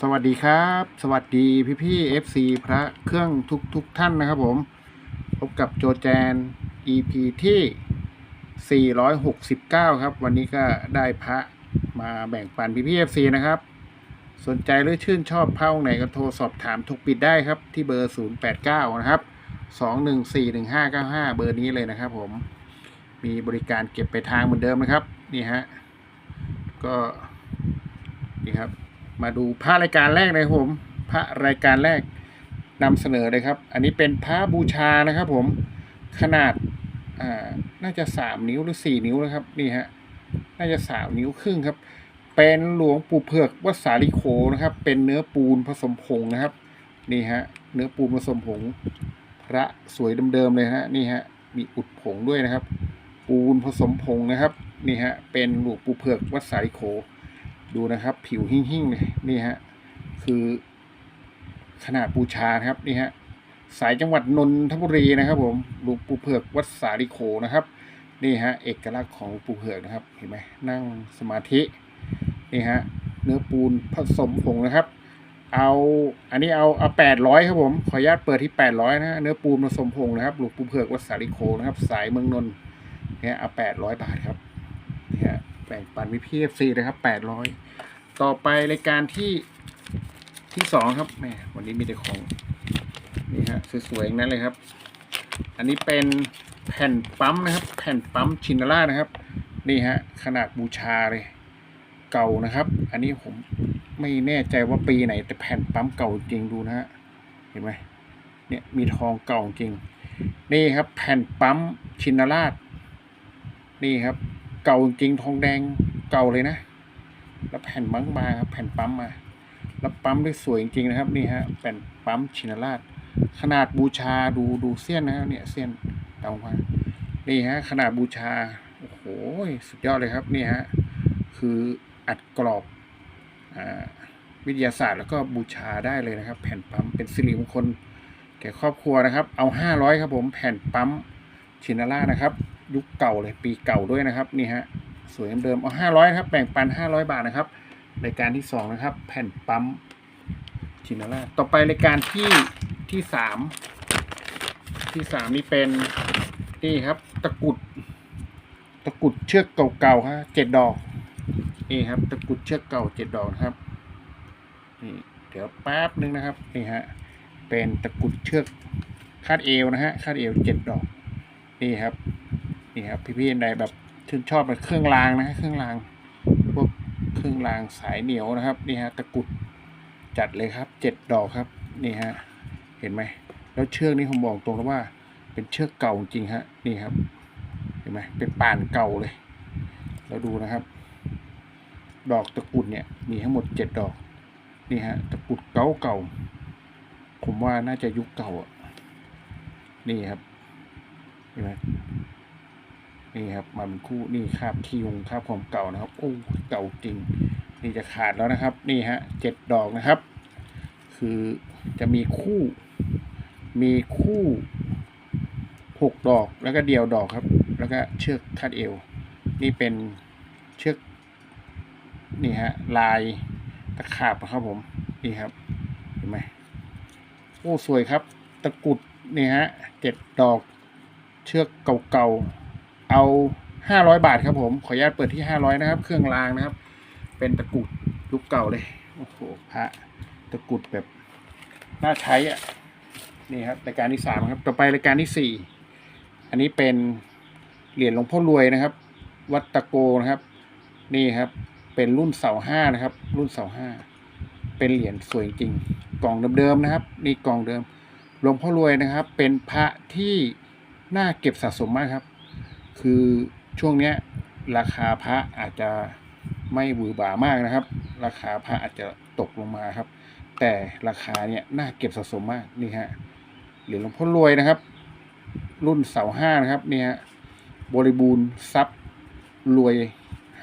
สวัสดีครับ สวัสดีพี่พี่ๆ FC พระเครื่องทุกทุกท่านนะครับผม พบกับโจแจน EP ที่ 469 ครับ วันนี้ก็ได้พระมาแบ่งปันพี่พี่ๆ FC นะครับ สนใจหรือชื่นชอบพระองค์ไหนก็โทรสอบถามทุกปิดได้ครับ ที่เบอร์ 089 นะครับ 2141595 เบอร์นี้เลยนะครับผมมีบริการเก็บไปทางเหมือนเดิมนะครับ นี่ฮะ ก็ นี่ครับ มาดูพระรายการแรกเลยครับผม พระรายการแรกนำเสนอเลยครับ อันนี้เป็นพระบูชานะครับ ผมขนาดอ่าน่าจะสามนิ้วหรือสี่นิ้วนะครับนี่ฮะน่าจะสามนิ้วครึ่งครับ เป็นหลวงปู่เผือกวัดสาลิโคนะครับ เป็นเนื้อปูนผสมผงนะครับนี่ฮะเนื้อปูนผสมผง พระสวยเดิมๆเลยฮะนี่ฮะมีอุดผงด้วยนะครับ ปูนผสมผงนะครับนี่ฮะเป็นหลวงปู่เผือกวัดสาลิโค ดูนะครับ ผิวหิ่งๆเลยนี่ฮะคือขนาดบูชานะครับนี่ฮะสายจังหวัดนนทบุรีนะครับ ผมหลวงปู่เผือกวัดสาลิโคนะครับนี่ฮะเอกลักษณ์ของหลวงปู่เผือกนะครับ เห็นไหมนั่งสมาธินี่ฮะเนื้อปูนผสมผงนะครับ เอาอันนี้เอาเอาแปดร้อยครับผมขออนุญาตเปิดที่แปดร้อยนะเนื้อปูนผสมผงนะครับหลวงปู่เผือกวัดสาลิโคนะครับ สายเมืองนนท์เนี่ยเอาแปดร้อยบาทครับเนี่ยแบ่งปันวิพีเอฟซีนะครับแปดร้อย ต่อไปรายการที่ที่สองครับแหมวันนี้มีแต่ของนี่ฮะสวยๆอย่างนั้นเลยครับ อันนี้เป็นแผ่นปั๊มนะครับ แผ่นปั๊มชินาร่านะครับ นี่ฮะขนาดบูชาเลย เก่านะครับ อันนี้ผมไม่แน่ใจว่าปีไหน แต่แผ่นปั๊มเก่าจริงดูนะฮะเห็นไหมเนี่ยมีทองเก่าจริง นี่ครับ แผ่นปั๊มชินราช นี่ครับ เก่าจริงทองแดงเก่าเลยนะ แล้วแผ่นบางมาครับแผ่นปั๊มมา แล้วปั๊มได้สวยจริงๆนะครับนี่ฮะแผ่นปั๊มชินราช ขนาดบูชาดูดูเส้นนะครับเนี่ยเส้นตามมานี่ฮะขนาดบูชาโอ้โหสุดยอดเลยครับนี่ฮะคืออัดกรอบอวิทยาศาสตร์แล้วก็บูชาได้เลยนะครับ แผ่นปั๊มเป็นสิริมงคลแก่ครอบครัวนะครับ เอาห้าร้อยครับผมแผ่นปั๊มชินาร่านะครับ ยุคเก่าเลยปีเก่าด้วยนะครับนี่ฮะ สวยเดิมเอาห้าร้อยครับแบ่งปันห้าร้อยบาทนะครับรายการที่สองนะครับ แผ่นปั๊มชินาร่าต่อไปรายการที่ที่สามที่สามนี่เป็นนี่ครับ ตะกุด ตะกุดเชือกเก่าๆฮะเจ็ดดอกนี่ครับ ตะกุดเชือกเก่าเจ็ดดอกนะครับนี่เดี๋ยวแป๊บนึงนะครับนี่ฮะเป็นตะกุดเชือกคาดเอวนะฮะคาดเอวเจ็ดดอกนี่ครับนี่ครับพี่ๆใดแบบ ชื่นชอบแบบเครื่องรางนะเครื่องรางพวกเครื่องรางสายเหนียวนะครับนี่ฮะตะกุดจัดเลยครับเจ็ดดอกครับนี่ฮะเห็นไหมแล้วเชือกนี้ผมบอกตรงแล้วว่า เป็นเชือกเก่าจริงฮะนี่ครับ เห็นไหมเป็นป่านเก่าเลยแล้วดูนะครับ ดอกตะกุดเนี่ยมีทั้งหมดเจ็ดดอกนี่ฮะตะกุดเก่าเก่าผมว่าน่าจะยุคเก่าอะนี่ครับเห็นไหม นี่ครับมาเป็นคู่นี่คาบที่ยุงคาบของเก่านะครับโอ้เก่าจริง นี่จะขาดแล้วนะครับ นี่ฮะเจ็ดดอกนะครับ คือจะมีคู่ มีคู่หกดอกแล้วก็เดียวดอกครับ แล้วก็เชือกคาดเอว นี่เป็นเชือกนี่ฮะลายตะขาบครับผมนี่ครับเห็นไหมโอ้สวยครับ ตะกรุดนี่ฮะเจ็ดดอกเชือกเก่าๆ เอาห้าร้อยบาทครับผม ขออนุญาตเปิดที่ห้าร้อยนะครับ เครื่องรางนะครับ เป็นตะกุดยุคเก่าเลย โอ้โห พระตะกุดแบบน่าใช้อะ นี่ครับรายการที่สามครับ ต่อไปรายการที่สี่ อันนี้เป็นเหรียญหลวงพ่อรวยนะครับ วัดตะโกนะครับ นี่ครับ เป็นรุ่นเสาห้านะครับ รุ่นเสาห้า เป็นเหรียญสวยจริง กล่องเดิมๆนะครับ นี่กล่องเดิม หลวงพ่อรวยนะครับ เป็นพระที่น่าเก็บสะสมมากครับ คือช่วงเนี้ยราคาพระอาจจะไม่หวือบ่ามากนะครับ ราคาพระอาจจะตกลงมาครับ แต่ราคาเนี่ยน่าเก็บสะสมมากนี่ฮะเหรียญหลวงพ่อรวยนะครับ รุ่นเสาห้านะครับนี่ฮะบริบูรณ์ทรัพย์รวย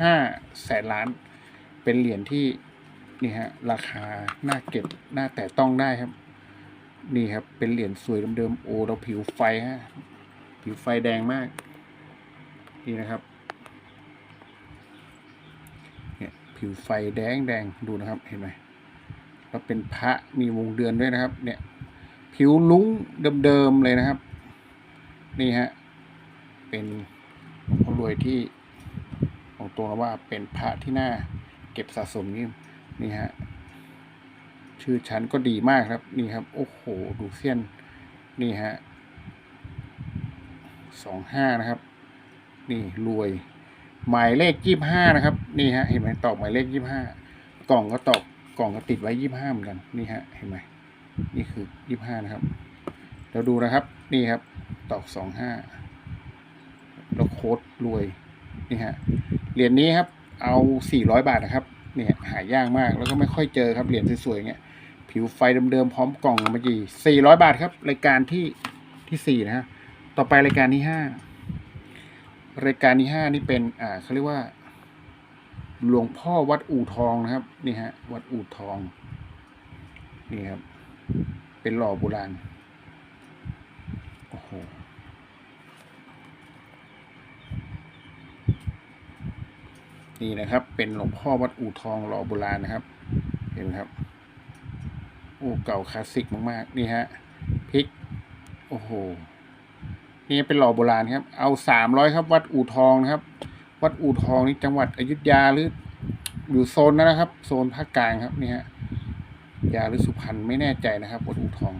ห้าแสนล้าน เป็นเหรียญที่นี่ฮะราคาน่าเก็บน่าแต่ต้องได้ครับ นี่ครับเป็นเหรียญสวยเดิมๆโอ้เราผิวไฟฮะผิวไฟแดงมาก นี่นะครับเนี่ยผิวไฟแดงแดงดูนะครับเห็นไหมแล้วเป็นพระมีวงเดือนด้วยนะครับ เนี่ย ผิวลุ้งเดิมๆเลยนะครับ นี่ฮะเป็นหลวงพ่อรวยที่ของตัวว่าเป็นพระที่น่าเก็บสะสมนี่นี่ฮะชื่อชั้นก็ดีมากครับนี่ครับ โอ้โห ดูเสี้ยน นี่ฮะสองห้านะครับ นี่รวย หมายเลขยี่ห้านะครับ นี่ฮะเห็นไหมตอกหมายเลขยี่ห้ากล่องก็ตอกกล่องก็ติดไว้ยี่ห้าเหมือนกันนี่ฮะเห็นไหมนี่คือยี่ห้านะครับเราดูนะครับนี่ครับ ตอกสองห้าแล้วโค้ดรวยนี่ฮะเหรียญนี้ครับ เอาสี่ร้อยบาทนะครับเนี่ยหายากมากแล้วก็ไม่ค่อยเจอครับเหรียญสวยๆอย่างเงี้ยผิวไฟเดิมๆพร้อมกล่องเมื่อกี้สี่ร้อยบาทครับ รายการที่ที่สี่นะฮะต่อไปรายการที่ห้า รายการที่ห้านี่เป็น อ่าเขาเรียกว่า หลวงพ่อวัดอู่ทองนะครับ นี่ฮะ วัดอู่ทอง นี่ครับ เป็นหล่อโบราณ โอ้โห นี่นะครับ เป็นหลวงพ่อวัดอู่ทองหล่อโบราณนะครับ เห็นไหมครับ โอ้ เก่าคลาสสิกมากๆ นี่ฮะ พริก โอ้โห นี่เป็นหล่อโบราณครับ เอาสามร้อยครับ วัดอู่ทองนะครับ วัดอู่ทองนี่จังหวัดอยุธยาหรืออยู่โซนนั้นนะครับ โซนภาคกลางครับนี่ฮะยาหรือสุพรรณไม่แน่ใจนะครับ วัดอู่ทอง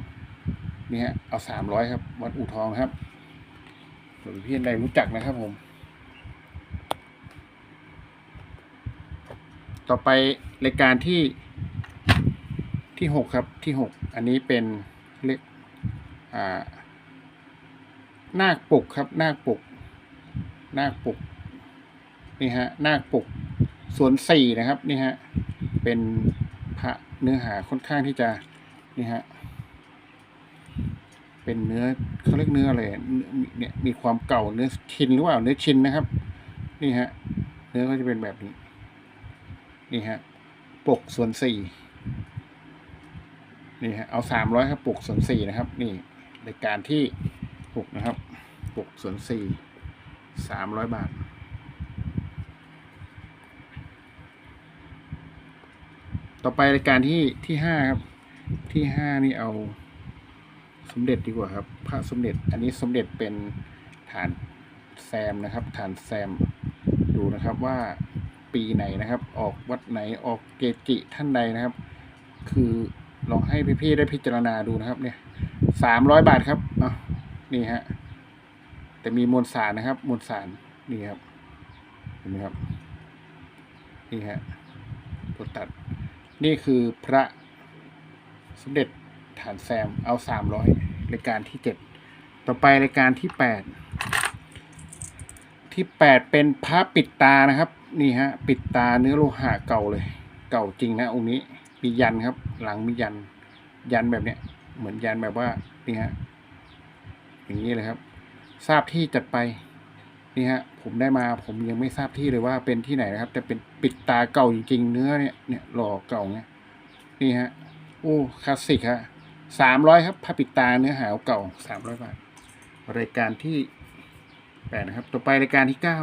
นี่ฮะเอาสามร้อยครับ วัดอู่ทองครับหลวงพี่ใดรู้จักนะครับผม ต่อไปรายการที่ที่หกครับที่หกอันนี้เป็นเรียกอ่า นาคปกครับ นาคปก นาคปกนี่ฮะนาคปกส่วนสี่นะครับนี่ฮะเป็นพระเนื้อหาค่อนข้างที่จะนี่ฮะเป็นเนื้อเขาเรียกเนื้ออะไรเนี่ยมีความเก่าเนื้อชินหรือเปล่าเนื้อชินนะครับ นี่ฮะเนื้อก็จะเป็นแบบนี้ นี่ฮะปกส่วนสี่นี่ฮะเอาสามร้อยครับปกส่วนสี่นะครับ นี่รายการที่ หกนะครับปกส่วนสี่สามร้อยบาท ต่อไปรายการที่ที่ห้าครับ ที่ห้านี่เอาสมเด็จดีกว่าครับ พระสมเด็จ อันนี้สมเด็จเป็นฐานแซมนะครับ ฐานแซม ดูนะครับว่าปีไหนนะครับ ออกวัดไหนออกเกจิท่านใดนะครับ คือลองให้พี่ๆได้พิจารณาดูนะครับ เนี่ยสามร้อยบาทครับเนาะ นี่ฮะแต่มีมวลสารนะครับ มวลสารนี่ครับเห็นไหมครับนี่ฮะตัวตัด นี่คือพระสมเด็จฐานแซมเอาสามร้อยรายการที่เจ็ดต่อไปรายการที่แปดที่แปดเป็นพระปิดตานะครับ นี่ฮะปิดตาเนื้อโลหะเก่าเลย เก่าจริงนะองค์นี้มียันครับ หลังมียันยันแบบเนี้ยเหมือนยันแบบว่านี่ฮะ อย่างนี้เลยครับ ทราบที่จัดไปนี่ฮะผมได้มาผมยังไม่ทราบที่เลยว่าเป็นที่ไหนนะครับ แต่เป็นปิดตาเก่าจริงๆ เนื้อเนี่ยเนี่ยหล่อเก่าเนี่ยนี่ฮะโอ้คลาสสิกฮะสามร้อยครับผ้าปิดตาเนื้อหาเก่าสามร้อยบาทรายการที่แปดนะครับ ต่อไปรายการที่เก้า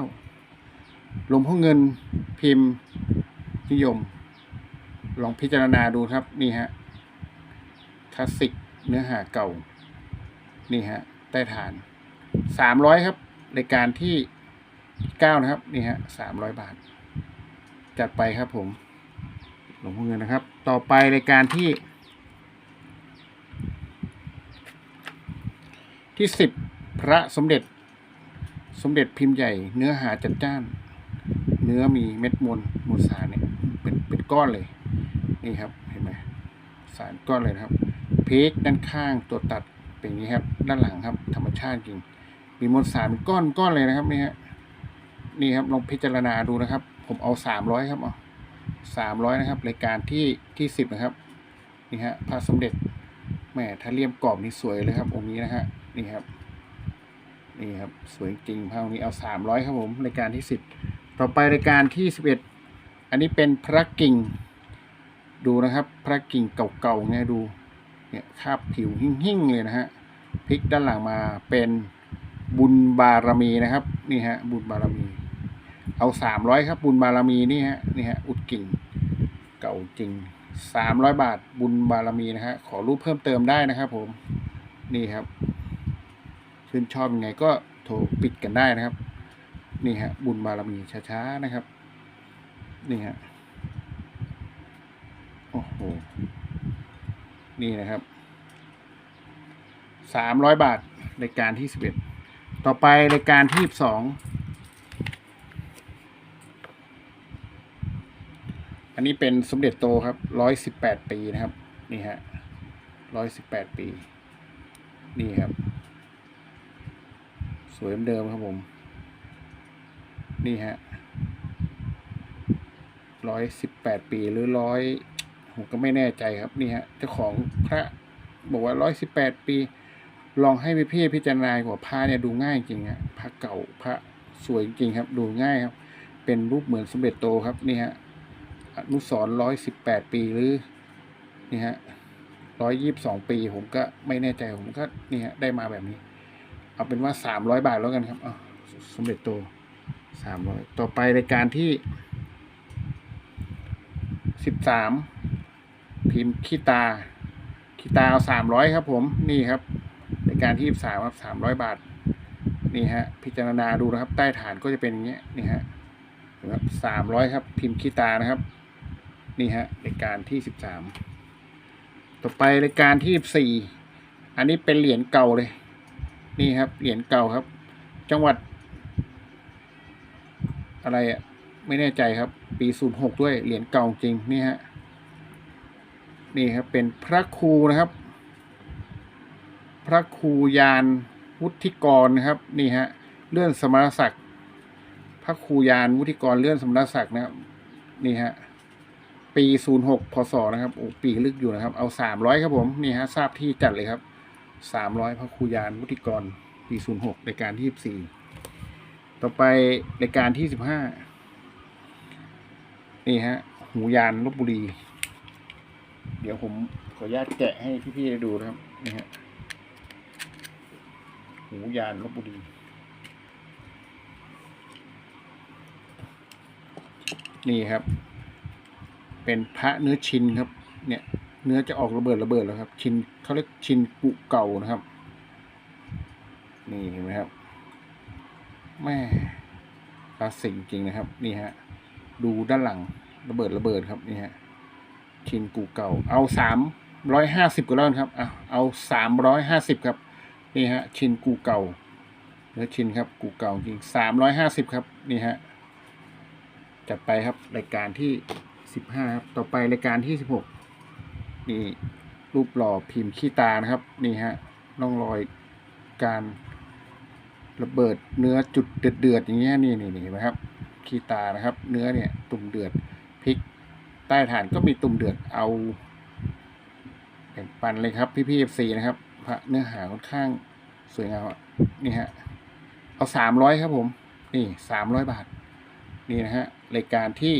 ลวงพ่อเงินพิมพ์นิยม ลองพิจารณาดูครับนี่ฮะคลาสสิกเนื้อหาเก่า นี่ฮะ ใต้ฐานสามร้อยครับรายการที่เก้านะครับนี่ฮะสามร้อยบาท จัดไปครับผมหลวงพ่อเงินนะครับ ต่อไปรายการที่ ที่สิบพระสมเด็จ สมเด็จพิมพ์ใหญ่ เนื้อหาจัดจ้าน เนื้อมีเม็ดมวลมวลสารเนี่ยเป็นเป็นก้อนเลย นี่ครับเห็นไหมสารก้อนเลยนะครับ เพกด้านข้างตัวตัด เป็นอย่างนี้ครับ ด้านหลังครับ ธรรมชาติจริง มีมวลสารเป็นก้อนก้อนเลยนะครับนี่ฮะนี่ครับลองพิจารณาดูนะครับ ผมเอาสามร้อยครับเอาสามร้อยนะครับรายการที่ที่สิบนะครับนี่ฮะพระสมเด็จแหมถ้าเลี่ยมกรอบนี่สวยเลยครับ องค์นี้นะฮะนี่ครับนี่ครับสวยจริงพระองค์นี้เอาสามร้อยครับผมรายการที่สิบต่อไปรายการที่สิบเอ็ดอันนี้เป็นพระกิ่งดูนะครับ พระกิ่งเก่าๆเนี่ยดู เนี่ยคาบผิวหิ่งๆเลยนะฮะพลิกด้านหลังมาเป็นบุญบารมีนะครับนี่ฮะบุญบารมี เอาสามร้อยครับบุญบารมีนี่ฮะนี่ฮะอุดกิ่งเก่าจริงสามร้อยบาทบุญบารมีนะฮะขอรูปเพิ่มเติมได้นะครับผมนี่ครับชื่นชอบยังไงก็โทรปิดกันได้นะครับ นี่ฮะบุญบารมีช้าๆนะครับ นี่ฮะโอ้โห นี่นะครับสามร้อยบาทรายการที่สิบเอ็ดต่อไปรายการที่สองอันนี้เป็นสมเด็จโตครับร้อยสิบแปดปีนะครับ นี่ฮะร้อยสิบแปดปี นี่ครับ สวยเหมือนเดิมครับผม นี่ฮะร้อยสิบแปดปีหรือร้อย ผมก็ไม่แน่ใจครับนี่ฮะเจ้าของพระบอกว่าร้อยสิบแปดปี ลองให้พี่พี่พิจารณาหัวพระเนี่ยดูง่ายจริงฮะพระเก่าพระสวยจริงครับ ดูง่ายครับ เป็นรูปเหมือนสมเด็จโตครับนี่ฮะอนุสรร้อยสิบแปดปีหรือนี่ฮะร้อยยี่สิบสองปี ผมก็ไม่แน่ใจผมก็นี่ฮะได้มาแบบนี้ เอาเป็นว่าสามร้อยบาทแล้วกันครับอ๋อสมเด็จโตสามร้อยต่อไปรายการที่สิบสาม พิมพ์ขี้ตาขี้ตาเอาสามร้อยครับผมนี่ครับ ในการที่สามครับสามร้อยบาท นี่ฮะ พิจารณาดูนะครับ ใต้ฐานก็จะเป็นอย่างเงี้ยนี่ฮะนะครับสามร้อยครับ พิมพ์คีตานะครับ นี่ฮะรายการที่สิบสามต่อไปรายการที่สี่อันนี้เป็นเหรียญเก่าเลย นี่ครับ เหรียญเก่าครับ จังหวัด อะไรอะ่ะ ไม่แน่ใจครับ ปีศูนย์หกด้วย เหรียญเก่าจริง นี่ฮะ นี่ครับเป็นพระครูนะครับ พระครูยานวุฒิกรนะครับนี่ฮะเลื่อนสมณศักดิ์พระครูยานวุฒิกรเลื่อนสมณศักดิ์นะครับนี่ฮะปีศูนย์หกพศนะครับโอ้ปีลึกอยู่นะครับ เอาสามร้อยครับผมนี่ฮะทราบที่จัดเลยครับสามร้อยพระครูยานวุฒิกร ปีศูนย์หกรายการที่สิบสี่ต่อไปรายการที่สิบห้านี่ฮะหูยานลบบุรี เดี๋ยวผมขออนุญาตแกะให้พี่ๆได้ดูนะครับนี่ฮะหูยานลบบุรีนี่ครับ เป็นพระเนื้อชินครับ เนี่ย เนื้อจะออกระเบิดระเบิดแล้วครับ ชินเขาเรียกชินกุเก่านะครับ นี่เห็นไหมครับแม่คลาสสิกจริงนะครับ นี่ฮะ ดูด้านหลังระเบิดระเบิดครับนี่ฮะ ชินกูเก่า เอาสามร้อยห้าสิบก็แล้วครับอะเอาสามร้อยห้าสิบครับ นี่ฮะ ชินกูเก่าเนื้อชินครับ กูเก่าจริงสามร้อยห้าสิบครับ นี่ฮะ จัดไปครับ รายการที่สิบห้าครับ ต่อไปรายการที่สิบหกนี่รูปหล่อพิมพ์ขี้ตานะครับ นี่ฮะร่องรอยการระเบิดเนื้อจุดเดือดเดือดๆอย่างเงี้ยนี่นี่นี่นไหมครับ ขี้ตานะครับ เนื้อเนี่ยตุ่มเดือดพริก ใต้ฐานก็มีตุ่มเดือดเอาแบ่งปันเลยครับ พี่พี่เอฟซีนะครับ พระเนื้อหาค่อนข้างสวยงามนี่ฮะ เอาสามร้อยครับผม นี่สามร้อยบาท นี่นะฮะรายการที่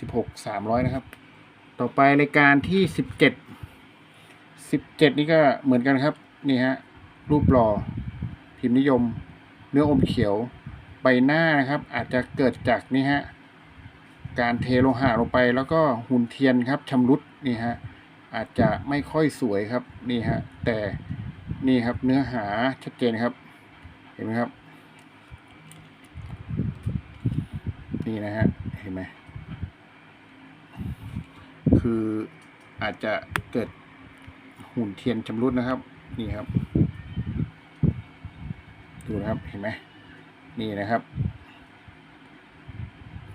สิบหกสามร้อยนะครับ ต่อไปรายการที่สิบเจ็ดสิบเจ็ดนี่ก็เหมือนกันครับ นี่ฮะ รูปหล่อพิมพ์นิยม เนื้ออมเขียวใบหน้านะครับ อาจจะเกิดจากนี่ฮะ การเทโลหะลงไปแล้วก็หุ่นเทียนครับชำรุดนี่ฮะอาจจะไม่ค่อยสวยครับนี่ฮะแต่นี่ครับเนื้อหาชัดเจนครับ เห็นไหมครับ นี่นะฮะเห็นไหมคืออาจจะเกิดหุ่นเทียนชำรุดนะครับ นี่ครับ ดูนะครับเห็นไหมนี่นะครับ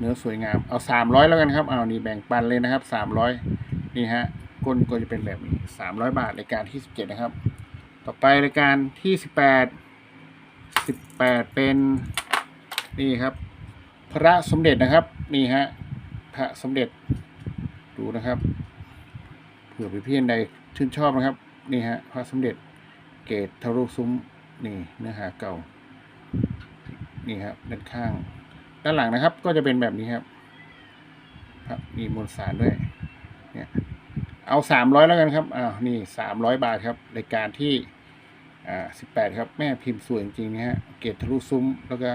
เนื้อสวยงามเอาสามร้อยแล้วกันครับเอานี่แบ่งปันเลยนะครับสามร้อยนี่ฮะก้นก็จะเป็นแบบนี้สามร้อยบาทรายการที่สิบเจ็ดนะครับ ต่อไปรายการที่สิบแปดสิบแปดเป็นนี่ครับ พระสมเด็จนะครับนี่ฮะพระสมเด็จดูนะครับเผื่อเพี้ยนใดชื่นชอบนะครับนี่ฮะพระสมเด็จเกตทารุซุ้มนี่เนื้อหาเก่า นี่ครับด้านข้าง ด้านหลังนะครับ ก็จะเป็นแบบนี้ครับ ครับมีมวลสารด้วย เนี่ย เอาสามร้อยแล้วกันครับ อ้าว นี่สามร้อยบาทครับรายการที่ อ่าสิบแปดครับ แม่พิมพ์สวยจริงๆนะฮะ เกตทะลุซุ้ม แล้วก็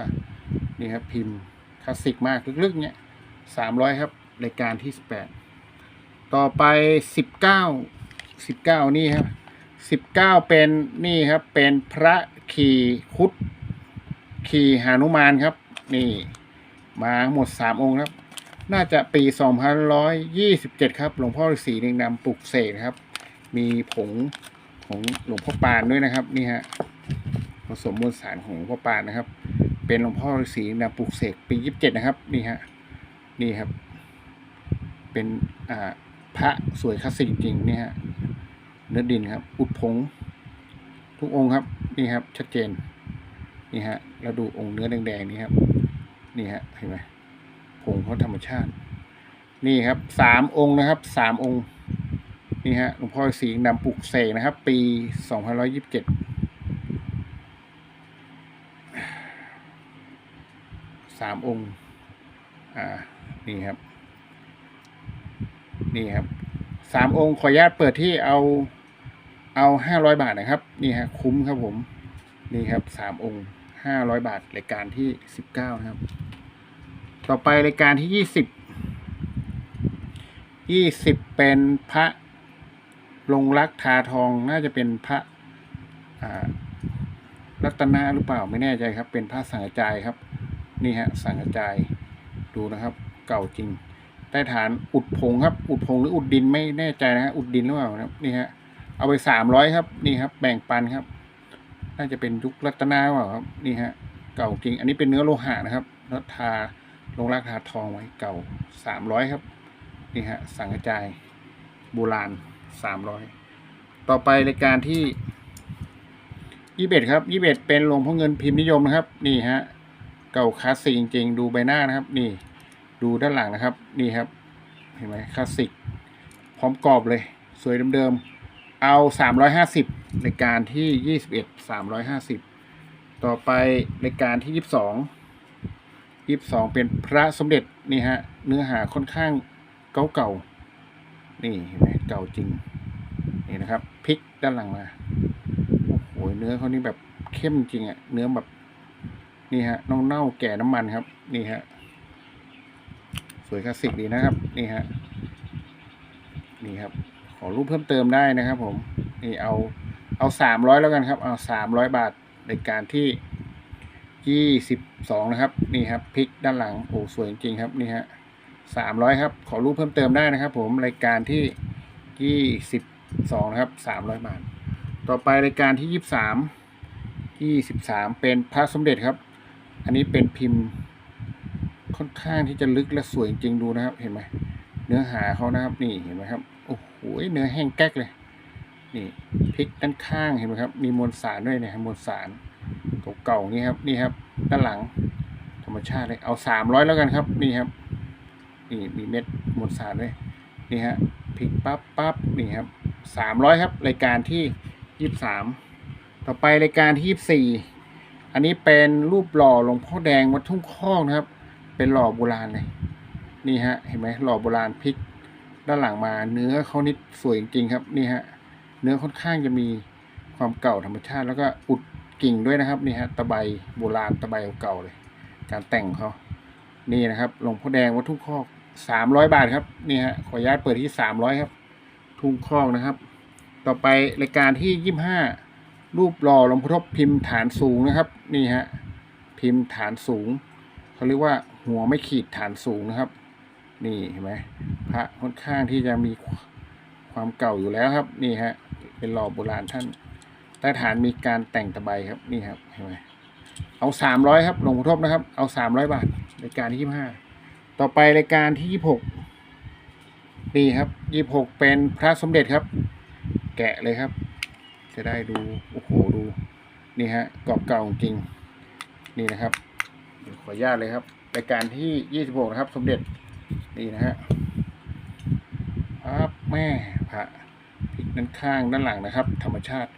นี่ครับ พิมพ์คลาสสิกมากลึกๆ เนี่ยสามร้อยครับรายการที่สิบแปด ต่อไปสิบเก้า สิบเก้านี่ครับสิบเก้าเป็นนี่ครับ เป็นพระขี่คุดขี่หานุมานครับ นี่ มาหมดสามองค์ครับ น่าจะปีสองพันร้อยยี่สิบเจ็ดครับ หลวงพ่อฤาษีเนงนำปลุกเสกครับ มีผงของหลวงพ่อปานด้วยนะครับ นี่ฮะผสมมวลสารของหลวงพ่อปานนะครับ เป็นหลวงพ่อฤาษีนงนำปลุกเสกปียี่สิบเจ็ดนะครับ นี่ฮะนี่ครับ เป็นอ่าพระสวยคลาสสิกจริงๆนี่ฮะเนื้อดินครับ อุดผง ทุกองค์ครับ นี่ครับ ชัดเจน นี่ฮะเราดูองค์เนื้อแดงๆ นี่ครับ นี่ฮะเห็นไหมผงเขาธรรมชาติ นี่ครับสามองค์นะครับสามองค์ นี่ฮะหลวงพ่อสีนำปลุกเสกนะครับ ปีสองพันร้อยยิบเจ็ดสามองค์ อ่า นี่ครับ นี่ครับ สามองค์ขออนุญาตเปิดที่เอา เอาห้าร้อยบาทนะครับ นี่ฮะ คุ้มครับผม นี่ครับ สามองค์ ห้าร้อยบาท รายการที่สิบเก้านะครับ ต่อไปรายการที่ยี่สิบยี่สิบเป็นพระลงรักทาทองน่าจะเป็นพระรัตนาหรือเปล่าไม่แน่ใจครับ เป็นพระสังฆจายครับ นี่ฮะสังฆจายดูนะครับ เก่าจริงใต้ฐานอุดผงครับ อุดผงหรืออุดดินไม่แน่ใจนะฮะอุดดินหรือเปล่านะครับนี่ฮะเอาไปสามร้อยครับ นี่ครับ แบ่งปันครับ น่าจะเป็นยุครัตนาหรือเปล่าครับนี่ฮะเก่าจริง อันนี้เป็นเนื้อโลหะนะครับแล้วทาลงรักทาทองไว้เก่าสามร้อยครับนี่ฮะสังกระจายโบราณสามร้อยต่อไปรายการที่ยี่สิบเอ็ดครับยี่สิบเอ็ดเป็นหลวงพ่อเงินพิมพ์นิยมนะครับ นี่ฮะเก่าคลาสสิกจริงๆ ดูใบหน้านะครับ นี่ดูด้านหลังนะครับ นี่ครับ เห็นไหมคลาสสิก พร้อมกรอบเลย สวยเดิมๆ เอาสามร้อยห้าสิบรายการที่ยี่สิบเอ็ดสามร้อยห้าสิบต่อไปรายการที่ยี่สิบสองยี่สิบสองเป็นพระสมเด็จนี่ฮะ เนื้อหาค่อนข้างเก่าๆนี่เห็นไหมเก่าจริง นี่นะครับพลิกด้านหลังมาโอ้โหเนื้อเขานี่แบบเข้มจริงอะเนื้อแบบนี่ฮะเน่าแก่น้ำมันครับ นี่ฮะสวยคลาสสิกดีนะครับ นี่ฮะนี่ครับ ขอรูปเพิ่มเติมได้นะครับผมนี่เอาเอาสามร้อยแล้วกันครับ เอาสามร้อยบาทในการที่ยี่สิบสองนะครับนี่ครับพลิกด้านหลังโอ้สวยจริงครับนี่ฮะสามร้อยครับ ขอรูปเพิ่มเติมได้นะครับ ผมรายการที่ยี่สิบสองนะครับสามร้อยบาท ต่อไปรายการที่ยี่สิบสามยี่สิบสามเป็นพระสมเด็จครับ อันนี้เป็นพิมพ์ค่อนข้างที่จะลึกและสวยจริงดูนะครับ เห็นไหมเนื้อหาเขานะครับนี่เห็นไหมครับ โอ้โหเนื้อแห้งแก๊กเลย นี่พลิกด้านข้างเห็นไหมครับ มีมวลสารด้วยเนี่ยมวลสารเก่าๆนี่ครับ นี่ครับ ด้านหลัง ธรรมชาติเลย เอาสามร้อยแล้วกันครับ นี่ครับ นี่มีเม็ดมวลสารด้วย นี่ฮะพลิกปั๊บปั๊บนี่ครับสามร้อยครับ รายการที่ยี่สิบสามต่อไปรายการที่ยี่สิบสี่อันนี้เป็นรูปหล่อหลวงพ่อแดงวัดทุ่งคอกนะครับ เป็นหล่อโบราณเลย นี่ฮะ เห็นไหมหล่อโบราณพลิก ด้านหลังมาเนื้อเขานิดสวยจริงๆครับนี่ฮะเนื้อค่อนข้างจะมีความเก่าธรรมชาติ แล้วก็อุดกิ่งด้วยนะครับนี่ฮะตะไบโบราณตะไบเก่าเลย การแต่งเขานี่นะครับหลวงพ่อแดงวัดทุ่งคอกสามร้อยบาทครับนี่ฮะขออนุญาตเปิดที่สามร้อยครับ ทุ่งคอกนะครับ ต่อไปรายการที่ยี่ห้ารูปหล่อหลวงพ่อทบพิมพ์ฐานสูงนะครับ นี่ฮะพิมพ์ฐานสูงเขาเรียกว่าหัวไม่ขีดฐานสูงนะครับ นี่เห็นไหมพระค่อนข้างที่จะมีความเก่าอยู่แล้วครับ นี่ฮะ เป็นหล่อโบราณท่านใต้ฐานมีการแต่งตะไบครับนี่ครับเห็นไหมเอาสามร้อยครับหลวงพ่อทบนะครับ เอาสามร้อยบาทรายการที่ยี่ห้าต่อไปรายการที่ยี่หกนี่ครับยี่หกเป็นพระสมเด็จครับ แกะเลยครับ จะได้ดูโอ้โหดูนี่ฮะกรอบเก่าจริงนี่นะครับขออนุญาตเลยครับรายการที่ยี่สิบหกนะครับ สมเด็จ นี่นะฮะครับแม่พระพลิกด้านข้างด้านหลังนะครับ ธรรมชาติ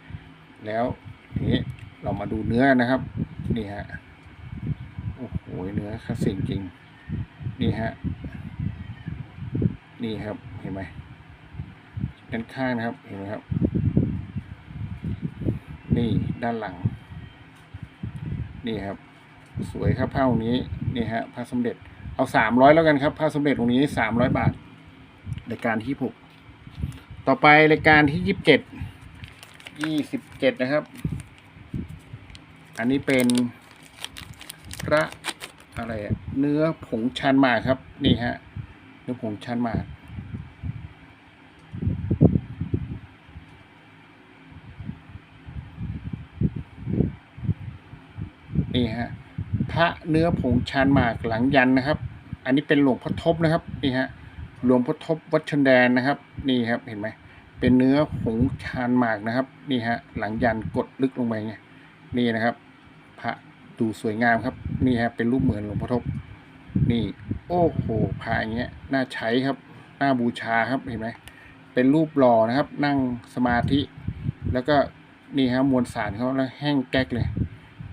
แล้วทีนี้เรามาดูเนื้อนะครับ นี่ฮะโอ้โหเนื้อคลาสสิกจริง นี่ฮะนี่ครับเห็นไหมด้านข้างนะครับเห็นไหมครับ นี่ด้านหลัง นี่ครับ สวยครับผ้านี้นี่ฮะผ้าสมเด็จ เอาสามร้อยแล้วกันครับผ้าสมเด็จองค์นี้สามร้อยบาทรายการที่หกต่อไปรายการที่ยี่สิบเจ็ดยี่สิบเจ็ดนะครับ อันนี้เป็นพระอะไรเนื้อผงชันหมากครับ นี่ฮะเนื้อผงชันหมาก นี่ฮะ พระเนื้อผงชานหมากหลังยันนะครับ อันนี้เป็นหลวงพ่อทบนะครับนี่ฮะหลวงพ่อทบวัดชนแดนนะครับ นี่ครับเห็นไหมเป็นเนื้อผงชานหมากนะครับ นี่ฮะหลังยันกดลึกลงไปไงนี่นะครับ พระดูสวยงามครับ นี่ฮะเป็นรูปเหมือนหลวงพ่อทบ นี่โอ้โหพระอย่างเงี้ยน่าใช้ครับน่าบูชาครับเห็นไหมเป็นรูปหล่อนะครับ นั่งสมาธิ แล้วก็นี่ฮะมวลสารเขาแล้วแห้งแก๊กเลย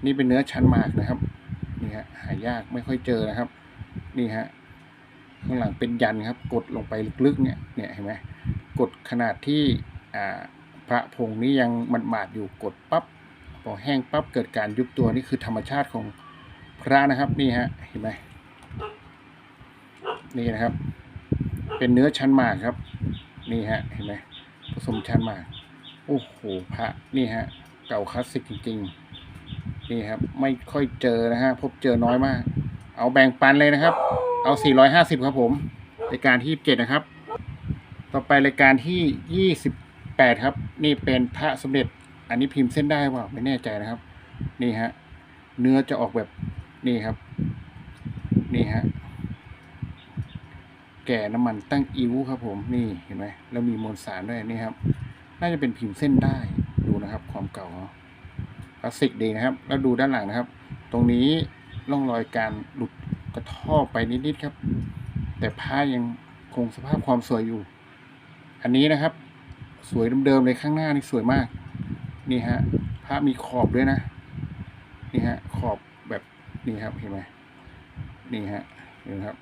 นี่เป็นเนื้อชั้นหมากนะครับ นี่ฮะหายากไม่ค่อยเจอนะครับ นี่ฮะข้างหลังเป็นยันครับ กดลงไปลึกๆเนี่ยเนี่ยเห็นไหมกดขนาดที่พระผงนี้ยังมันหมาดอยู่กดปั๊บพอแห้งปั๊บเกิดการยุบตัวนี่คือธรรมชาติของพระนะครับนี่ฮะเห็นไหมนี่นะครับ เป็นเนื้อชั้นหมากครับ นี่ฮะเห็นไหมผสมชั้นหมากโอ้โหพระนี่ฮะเก่าคลาสสิกจริงๆ นี่ครับไม่ค่อยเจอนะฮะพบเจอน้อยมาก เอาแบ่งปันเลยนะครับ เอา 450 ครับผมรายการที่ 27 นะครับ ต่อไปรายการที่ 28 ครับ นี่เป็นพระสมเด็จ อันนี้พิมพ์เส้นได้เปล่าไม่แน่ใจนะครับ นี่ฮะเนื้อจะออกแบบนี่ครับ นี่ฮะแก่น้ำมันตั้งอิ้วครับผมนี่เห็นไหมแล้วมีมวลสารด้วยนี่ครับ น่าจะเป็นพิมพ์เส้นได้ดูนะครับ ความเก่าเขา คลาสสิกดีนะครับ แล้วดูด้านหลังนะครับ ตรงนี้ร่องรอยการหลุดกระท่อไปนิดๆครับ แต่ผ้ายังคงสภาพความสวยอยู่ อันนี้นะครับ สวยเดิมๆเลยข้างหน้านี่สวยมาก นี่ฮะผ้ามีขอบด้วยนะ นี่ฮะขอบแบบนี่ครับเห็นไหมนี่ฮะเห็นครับ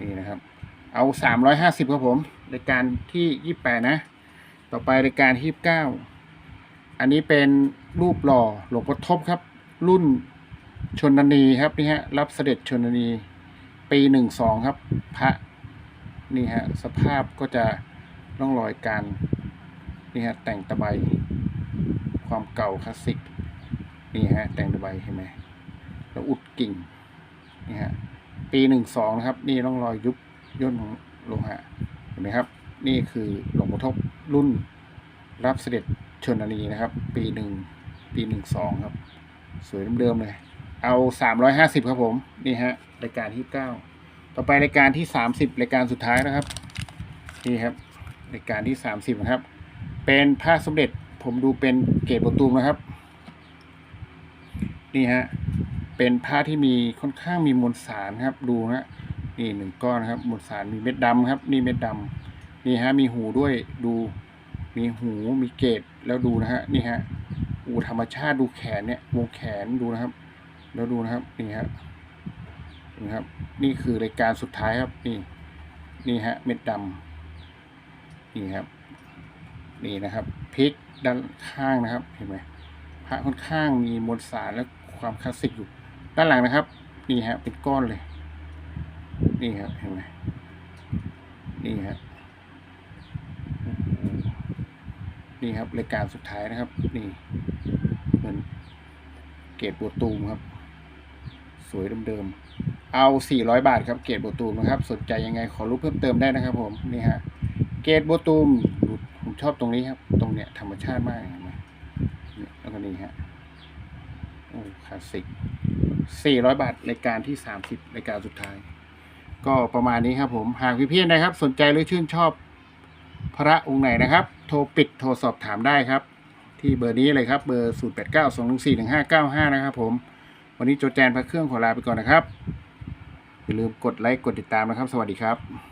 นี่นะครับ เอาสามร้อยห้าสิบครับผมรายการที่ยี่แปดนะ ต่อไปรายการที่เก้า อันนี้เป็นรูปหล่อหลวงพ่อทบครับ รุ่นชนนีครับนี่ฮะรับเสด็จชนนีปีหนึ่งสองครับ พระนี่ฮะสภาพก็จะร่องรอยการนี่ฮะแต่งตะไบความเก่าคลาสสิกนี่ฮะแต่งตะไบเห็นไหมแล้วอุดกิ่งนี่ฮะปีหนึ่งสองนะครับ นี่ร่องรอยยุบย่นของโลหะเห็นไหมครับ นี่คือหลวงพ่อทบรุ่นรับเสด็จ ชนนีนะครับ ปีหนึ่งปีหนึ่งสองครับ สวยเดิมๆเลย เอาสามร้อยห้าสิบครับผม นี่ฮะรายการที่เก้าต่อไปรายการที่สามสิบรายการสุดท้ายนะครับ นี่ครับรายการที่สามสิบนะครับ เป็นผ้าสมเด็จผมดูเป็นเกรดโบตูมนะครับ นี่ฮะเป็นผ้าที่มีค่อนข้างมีมวลสารครับ ดูนะนี่หนึ่งก้อนนะครับมวลสารมีเม็ดดำครับ นี่เม็ดดำนี่ฮะมีหูด้วยดู มีหูมีเกตแล้วดูนะฮะนี่ฮะอูธรรมชาติดูแขนเนี่ยวงแขนดูนะครับ แล้วดูนะครับนี่ฮะนี่ครับ นี่คือรายการสุดท้ายครับ นี่ นี่ฮะเม็ดดำนี่ครับ นี่นะครับพลิกด้านข้างนะครับ เห็นไหมพระค่อนข้างมีมวลสารและความคลาสสิกอยู่ ด้านหลังนะครับ นี่ฮะเป็นก้อนเลย นี่ครับเห็นไหมนี่ฮะ นี่ครับรายการสุดท้ายนะครับ นี่เหมือนเกรดโบตูมครับ สวยเดิมๆเอา 400 บาทครับเกรดโบตูมนะครับ สนใจยังไงขอรู้เพิ่มเติมได้นะครับ ผมนี่ฮะเกรดโบตูมผมชอบตรงนี้ครับ ตรงเนี้ยธรรมชาติมากเห็นไหมเนี่แล้วก็นี่ฮะโอ้คลาสสิก400 บาทรายการที่ 30รายการสุดท้าย ก็ประมาณนี้ครับผมหากพี่ๆนะครับ สนใจหรือชื่นชอบ พระองค์ไหนนะครับ โทรปิดโทรสอบถามได้ครับ ที่เบอร์นี้เลยครับเบอร์ 0 8 9 2 1 4 1 5 9 5 นะครับผม วันนี้โจแจนพระเครื่องขอลาไปก่อนนะครับ อย่าลืมกดไลค์กดติดตามนะครับ สวัสดีครับ